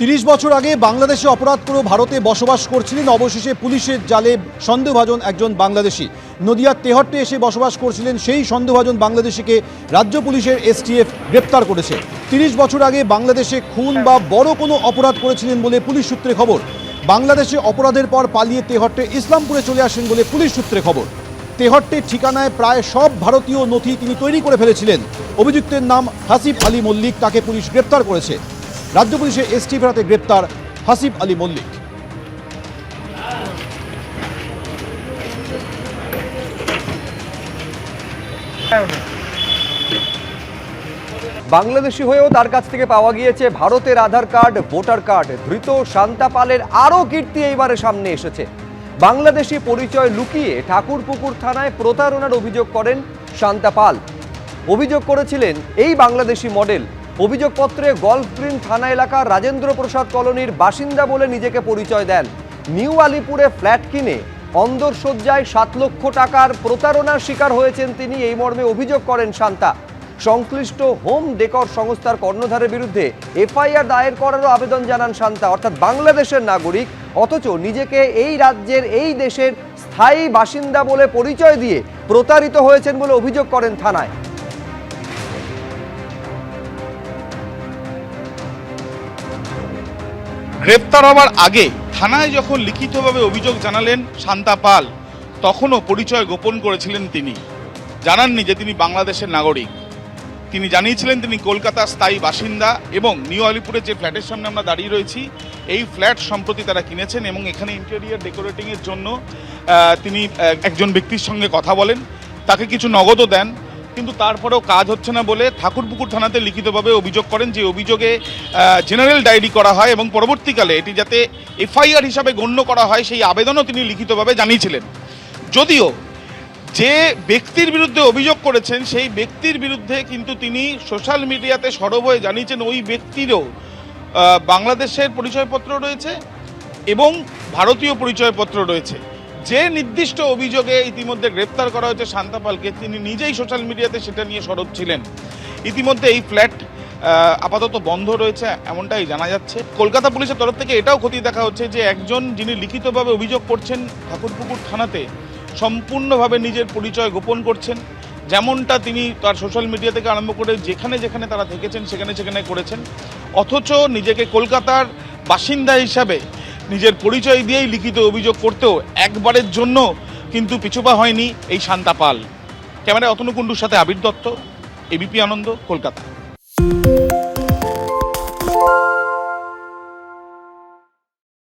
তিরিশ বছর আগে বাংলাদেশে অপরাধ করে ভারতে বসবাস করছিলেন, অবশেষে পুলিশের জালে সন্দেহভাজন একজন বাংলাদেশি। নদিয়ার তেহট্টে এসে বসবাস করছিলেন, সেই সন্দেহভাজন বাংলাদেশিকে রাজ্য পুলিশের এসটিএফ গ্রেপ্তার করেছে। তিরিশ বছর আগে বাংলাদেশে খুন বা বড় কোনো অপরাধ করেছিলেন বলে পুলিশ সূত্রে খবর। বাংলাদেশে অপরাধের পর পালিয়ে তেহট্টে ইসলামপুরে চলে আসেন বলে পুলিশ সূত্রে খবর। তেহট্টের ঠিকানায় প্রায় সব ভারতীয় নথি তিনি তৈরি করে ফেলেছিলেন। অভিযুক্তের নাম হাসিফ আলী মল্লিক, তাকে পুলিশ গ্রেপ্তার করেছে। রাজ্য পুলিশের এসটি ফেরাতে গ্রেপ্তার হাসিফ আলী মল্লিক। বাংলাদেশি হয়েও তার কাছ থেকে পাওয়া গিয়েছে ভারতের আধার কার্ড, ভোটার কার্ড। ধৃত শান্তা পালের আরও কীর্তি এইবারে সামনে এসেছে। বাংলাদেশি পরিচয় লুকিয়ে ঠাকুরপুকুর থানায় প্রতারণার অভিযোগ করেন শান্তা পাল। অভিযোগ করেছিলেন, এই বাংলাদেশি মডেল অভিযোগপত্রে গল্ফ গ্রিন থানা এলাকার রাজেন্দ্র প্রসাদ কলোনির বাসিন্দা বলে নিজেকে পরিচয় দেন। নিউ আলিপুরে ফ্ল্যাট কিনে অন্দরসজ্জায় সাত লক্ষ টাকার প্রতারণার শিকার হয়েছেন তিনি, এই মর্মে অভিযোগ করেন শান্তা। সংশ্লিষ্ট হোম ডেকর সংস্থার কর্ণধারের বিরুদ্ধে এফআইআর দায়ের করারও আবেদন জানান শান্তা। অর্থাৎ বাংলাদেশের নাগরিক, অথচ নিজেকে এই রাজ্যের, এই দেশের স্থায়ী বাসিন্দা বলে পরিচয় দিয়ে প্রতারিত হয়েছেন বলে অভিযোগ করেন থানায়। গ্রেপ্তার হওয়ার আগে থানায় যখন লিখিতভাবে অভিযোগ জানালেন শান্তা পাল, তখনও পরিচয় গোপন করেছিলেন তিনি। জানাননি যে তিনি বাংলাদেশের নাগরিক। তিনি জানিয়েছিলেন তিনি কলকাতার স্থায়ী বাসিন্দা এবং নিউ আলিপুরের যে ফ্ল্যাটের সামনে আমরা দাঁড়িয়ে রয়েছি, এই ফ্ল্যাট সম্প্রতি তারা কিনেছেন এবং এখানে ইন্টেরিয়ার ডেকোরেটিংয়ের জন্য তিনি একজন ব্যক্তির সঙ্গে কথা বলেন। তাকে কিছু নগদও দেন। কিন্তু তারপরেও কাজ হচ্ছে না বলে ঠাকুরপুকুর থানাতে লিখিতভাবে অভিযোগ করেন যে অভিযোগে জেনারেল ডায়েরি করা হয় এবং পরবর্তীকালে এটি যাতে এফআইআর হিসাবে গণ্য করা হয় সেই আবেদনও তিনি লিখিতভাবে জানিয়েছিলেন। যদিও যে ব্যক্তির বিরুদ্ধে অভিযোগ করেছেন সেই ব্যক্তির বিরুদ্ধে কিন্তু তিনি সোশ্যাল মিডিয়াতে সরব হয়ে জানিয়েছেন ওই ব্যক্তিরও বাংলাদেশের পরিচয়পত্র রয়েছে এবং ভারতীয় পরিচয়পত্র রয়েছে। যে নির্দিষ্ট অভিযোগে ইতিমধ্যে গ্রেপ্তার করা হয়েছে শান্তাপালকে তিনি নিজেই সোশ্যাল মিডিয়াতে সেটা নিয়ে সরব ছিলেন। ইতিমধ্যে এই ফ্ল্যাট আপাতত বন্ধ রয়েছে, এমনটাই জানা যাচ্ছে। কলকাতা পুলিশের তরফ থেকে এটাও ক্ষতি দেখা হচ্ছে যে একজন যিনি লিখিতভাবে অভিযোগ করছেন ঠাকুরপুকুর থানাতে, সম্পূর্ণভাবে নিজের পরিচয় গোপন করছেন। যেমনটা তিনি তার সোশ্যাল মিডিয়া থেকে আরম্ভ করে যেখানে যেখানে তারা থেকেছেন, সেখানে সেখানে করেছেন। অথচ নিজেকে কলকাতার বাসিন্দা হিসাবে নিজের পরিচয় দিয়েই লিখিত অভিযোগ করতেও একবারের জন্য কিন্তু পিছুপা হয়নি এই শান্তা পাল। ক্যামেরায় অতনু কুণ্ডুর সাথে আবির দত্ত এবিপি আনন্দ, কলকাতা।